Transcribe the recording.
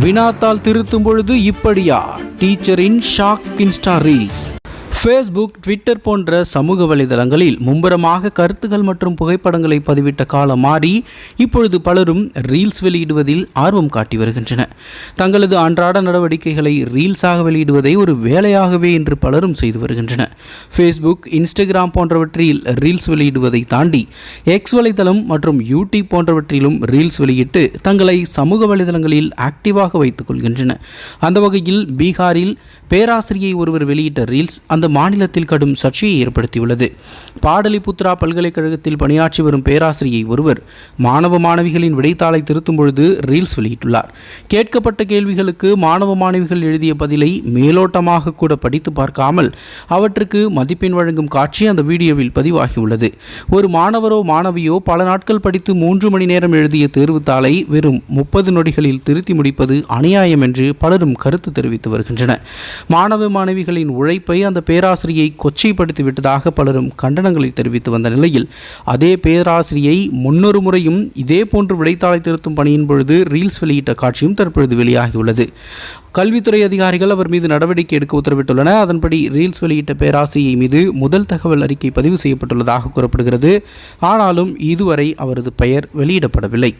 வினாத்தால் திருத்தும் பொழுது இப்படியா? டீச்சரின் shock Insta reels Facebook Twitter போன்ற சமூக வலைதளங்களில் மும்பரமாக கருத்துகள் மற்றும் புகைப்படங்களை பதிவிட்ட காலம் மாறி இப்பொழுது பலரும் ரீல்ஸ் வெளியிடுவதில் ஆர்வம் காட்டி வருகின்றன. தங்களது அன்றாட நடவடிக்கைகளை ரீல்ஸாக வெளியிடுவதை ஒரு வேலையாகவே என்று பலரும் செய்து வருகின்றன. ஃபேஸ்புக் இன்ஸ்டாகிராம் போன்றவற்றில் ரீல்ஸ் வெளியிடுவதை தாண்டி எக்ஸ் வலைதளம் மற்றும் யூடியூப் போன்றவற்றிலும் ரீல்ஸ் வெளியிட்டு தங்களை சமூக வலைதளங்களில் ஆக்டிவாக வைத்துக் கொள்கின்றனர் அந்த வகையில் பீகாரில் பேராசிரியை ஒருவர் வெளியிட்ட ரீல்ஸ் அந்த மாநிலத்தில் கடும் சர்ச்சையை ஏற்படுத்தியுள்ளது. பாடலிபுத்ரா பல்கலைக்கழகத்தில் பணியாற்றி வரும் பேராசிரியை ஒருவர் மாணவ மாணவிகளின் விடைத்தாளை திருத்தும் பொழுது ரீல்ஸ் வெளியிட்டுள்ளார். கேட்கப்பட்ட கேள்விகளுக்கு மாணவ மாணவிகள் எழுதிய பதிலை மேலோட்டமாக கூட படித்து பார்க்காமல் அவற்றுக்கு மதிப்பெண் வழங்கும் காட்சி அந்த வீடியோவில் பதிவாகியுள்ளது. ஒரு மாணவரோ மாணவியோ பல நாட்கள் படித்து மூன்று மணி நேரம் எழுதிய தேர்வுத்தாளை வெறும் முப்பது நொடிகளில் திருத்தி முடிப்பது அநியாயம் என்று பலரும் கருத்து தெரிவித்து வருகின்றனர். மாணவ மாணவிகளின் உழைப்பை அந்த பேராசிரியை கொச்சைப்படுத்தி விட்டதாக பலரும் கண்டனங்களை தெரிவித்து வந்த நிலையில் அதே பேராசிரியை முன்னொரு முறையும் இதே போன்று விடைத்தாளை திருத்தும் பணியின் பொழுது ரீல்ஸ் வெளியிட்ட காட்சியும் தற்பொழுது வெளியாகியுள்ளது. கல்வித்துறை அதிகாரிகள் அவர் மீது நடவடிக்கை எடுக்க உத்தரவிட்டுள்ளன அதன்படி ரீல்ஸ் வெளியிட்ட பேராசிரியை மீது முதல் தகவல் அறிக்கை பதிவு செய்யப்பட்டுள்ளதாக கூறப்படுகிறது. ஆனாலும் இதுவரை அவரது பெயர் வெளியிடப்படவில்லை.